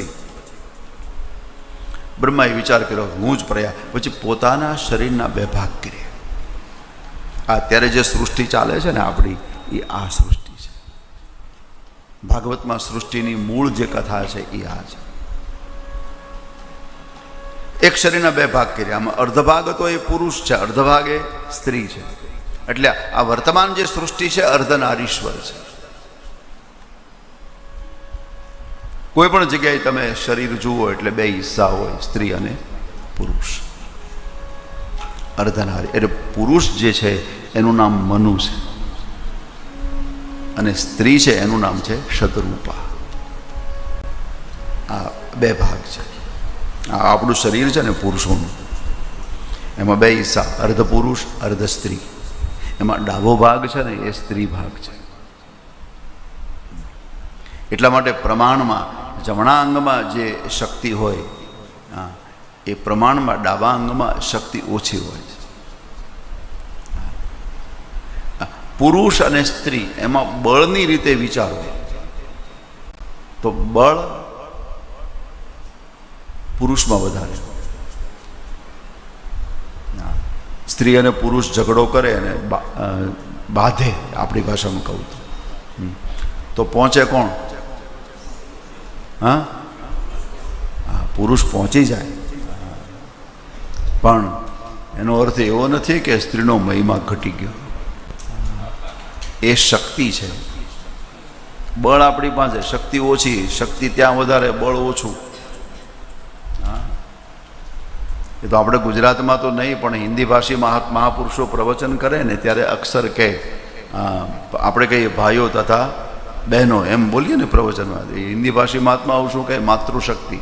પછી બ્રહ્માએ વિચાર કર્યો, હું જ પ્રયા. પછી પોતાના શરીરના બે ભાગ કર્યા. અત્યારે જે સૃષ્ટિ ચાલે છે ને આપણી, એ આ સૃષ્ટિ છે. ભાગવતમાં સૃષ્ટિની મૂળ જે કથા છે, એ આ છે. એક શરીરના બે ભાગ કર્યા. આમાં અર્ધ ભાગ તો એ પુરુષ છે અર્ધ ભાગ એ સ્ત્રી છે. એટલે આ વર્તમાન જે સૃષ્ટિ છે, અર્ધનારીશ્વર છે. કોઈ પણ જગ્યાએ તમે શરીર જુઓ એટલે બે હિસ્સા હોય, સ્ત્રી અને પુરુષ. અર્ધનારી એટલે પુરુષ જે છે, એનું નામ મનુ છે. અને સ્ત્રી છે, એનું નામ છે શતરૂપા. આ બે ભાગ છે. આ આપણું શરીર છે ને પુરુષોનું. એમાં બે હિસ્સા. અર્ધ પુરુષ અર્ધ સ્ત્રી એમાં ડાબો ભાગ છે ને એ સ્ત્રી ભાગ છે. એટલા માટે પ્રમાણમાં જમણા અંગમાં જે શક્તિ હોય, હા, એ પ્રમાણમાં ડાબા અંગમાં શક્તિ ઓછી હોય છે. પુરુષ અને સ્ત્રી એમાં બળની રીતે વિચારો તો બળ પુરુષમાં વધારે. સ્ત્રી અને પુરુષ ઝઘડો કરે અને બાંધે, આપણી ભાષામાં કહું તો પહોંચે કોણ? હા? હા, પુરુષ પહોંચી જાય. પણ એનો અર્થ એવો નથી કે સ્ત્રીનો મહિમા ઘટી ગયો. એ શક્તિ છે. બળ આપણી પાસે, શક્તિ ઓછી, શક્તિ ત્યાં વધારે, બળ ઓછું. એ તો આપણે ગુજરાતમાં તો નહીં, પણ હિન્દી ભાષી મહાપુરુષો પ્રવચન કરે ને ત્યારે અક્ષર કહે. આપણે કહીએ ભાઈઓ તથા બહેનો, એમ બોલીએ ને પ્રવચનમાં હિન્દી ભાષી મહાત્માઓ શું કહે? માતૃશક્તિ.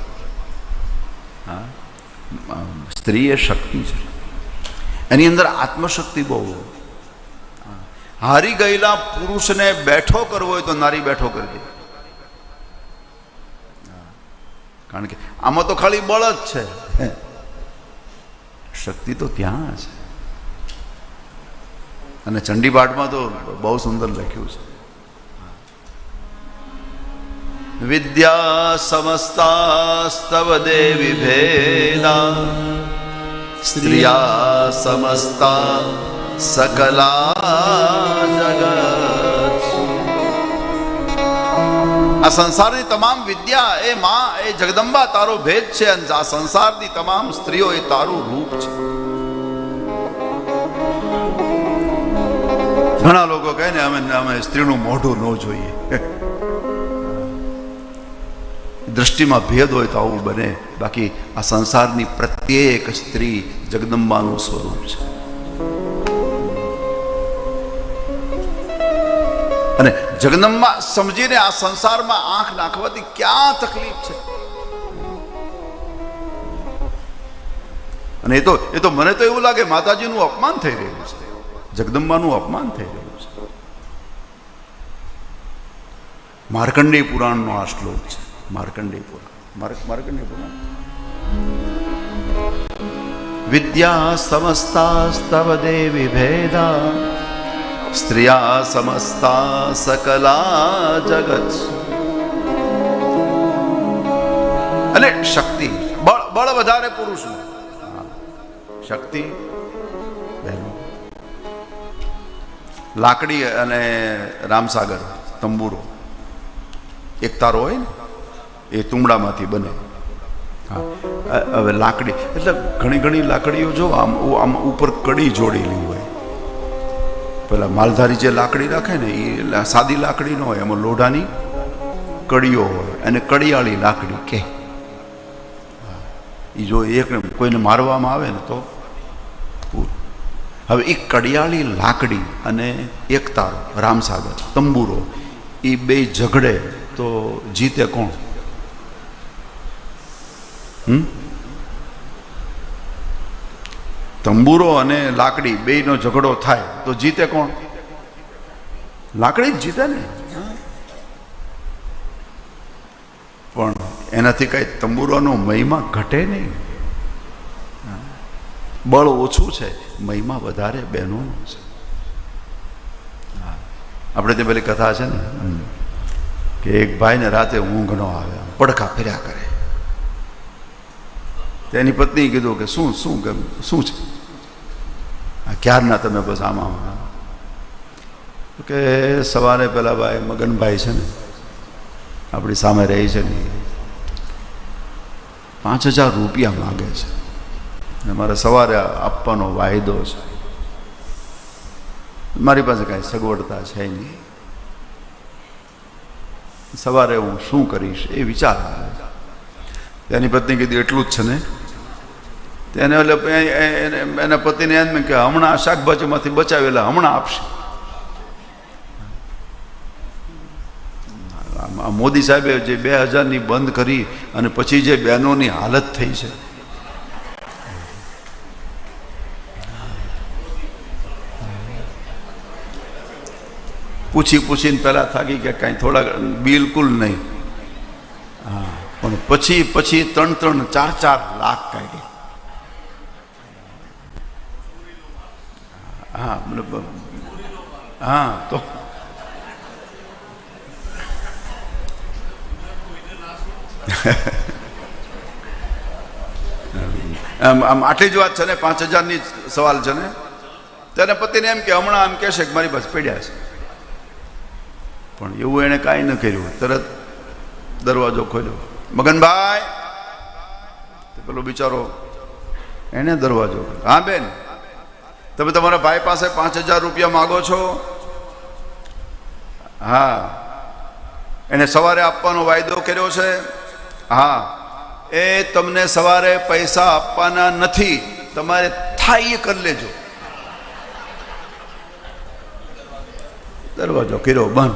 હા? સ્ત્રી એ શક્તિ છે. એની અંદર આત્મશક્તિ બહુ હારી ગયેલા પુરુષને બેઠો કરવો હોય તો નારી બેઠો કરી દે. કારણ કે આમાં તો ખાલી બળ જ છે. શક્તિ તો ત્યાં છે. અને ચંડીપાઠમાં તો બહુ સુંદર લખ્યું છે. વિદ્યા સમસ્તાસ્તવ દેવી भेदा। स्त्रिया સમસ્તા સકલા जगत्सु। આ સંસારની તમામ વિદ્યા એ માં એ જગદંબા તારો ભેદ છે અને આ સંસારની તમામ સ્ત્રીઓ એ તારું રૂપ છે ઘણા લોકો કહે ને, અમે અમે સ્ત્રીનું મોઢું ન જોઈએ. દ્રષ્ટિમાં ભેદ હોય તો આવું બને. બાકી આ સંસારની પ્રત્યેક સ્ત્રી જગદંબાનું સ્વરૂપ છે. અને જગદંબા સમજીને આ સંસારમાં આંખ નાખવાથી ક્યાં તકલીફ છે? અને એ તો એ તો મને તો એવું લાગે માતાજીનું અપમાન થઈ રહ્યું છે. જગદંબાનું અપમાન થઈ રહ્યું છે. માર્કંડેય પુરાણનો આ શ્લોક છે. માર્કંડેય પુરાણ માર્ક માર્કંડેય પુરાણ વિદ્યા સમસ્તાસ્તવ દેવી ભેદા. સ્ત્રિયા સમસ્તા સકલા જગત. અને શક્તિ. બળ બળ વધારે પુરુષનું. શક્તિ. લાકડી અને રામસાગર, તંબુરો. એક તારો હોય ને? એ તુમડામાંથી બને. હા. હવે લાકડી, એટલે ઘણી ઘણી લાકડીઓ જો આમ આમ ઉપર કડી જોડેલી હોય. પેલા માલધારી જે લાકડી રાખે ને એ સાદી લાકડી ન હોય, એમાં લોઢાની કડીઓ હોય, અને કડિયાળી લાકડી કે. એ જો એક કોઈને મારવામાં આવે ને તો હવે એ કડિયાળી લાકડી અને એકતારો, રામસાગર, તંબુરો એ બે ઝઘડે તો જીતે કોણ? તંબુરો અને લાકડી બેયનો ઝઘડો થાય, તો જીતે કોણ લાકડી જ જીતે ને પણ એનાથી કઈ તંબુરોનો મહિમા ઘટે નહીં બળ ઓછું છે, મહિમા વધારે બહેનોનો છે. આપણે તે પેલી કથા છે ને. કે એક ભાઈને રાતે ઊંઘ ન આવે, પડખા ફેર્યા કરે તેની પત્નીએ કીધું કે શું શું કેમ, શું છે? ક્યારના તમે બસ આમાં? કે સવારે પેલા ભાઈ મગનભાઈ છે ને, આપણી સામે રહી છે ને પાંચ હજાર રૂપિયા માગે છે. અને મારે સવારે આપવાનો વાયદો છે. મારી પાસે કાંઈ સગવડતા છે નહીં. સવારે હું શું કરીશ એ વિચાર તેની પત્ની કીધું, એટલું જ છે ને તેને એટલે એને- એના પતિને એમ કે હમણાં શાકભાજીમાંથી બચાવેલા, હમણાં આપશે. મોદી સાહેબે જે બે હજારની બંધ કરી અને પછી જે બહેનોની હાલત થઈ છે. પૂછી પૂછીને પહેલાં થાકી કે કાંઈ થોડા બિલકુલ નહીં. હા, પણ પછી પછી ત્રણ ત્રણ, ચાર ચાર લાખ કાઢી હા હા, તો આમ આટલી જ વાત છે ને, પાંચ હજારની સવાલ છે ને? તેને પતિને એમ કે, હમણાં આમ કહેશે કે મારી પાસે પડ્યા છે. પણ એવું એણે કાંઈ ન કર્યું. તરત દરવાજો ખોલ્યો. મગનભાઈ! પેલો બિચારો એને દરવાજો હા, બેન. તમે તમારા ભાઈ પાસે પાંચ હજાર રૂપિયા માગો છો? હા. એને સવારે આપવાનો વાયદો કર્યો છે? હા. એ તમને સવારે પૈસા આપવાના નથી. તમારે થાય કરી લેજો. દરવાજો કર્યો, બંધ.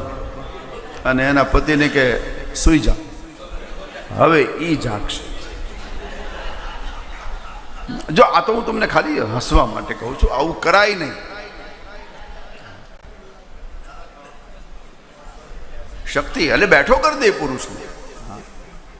અને એના પતિને કે, સુઈ જા. હવે એ જાગશે. જો આ તો હું તમને ખાલી હસવા માટે કહું છું, આવું કરાય નહીં. શક્તિ એટલે બેઠો કરી દે પુરુષને.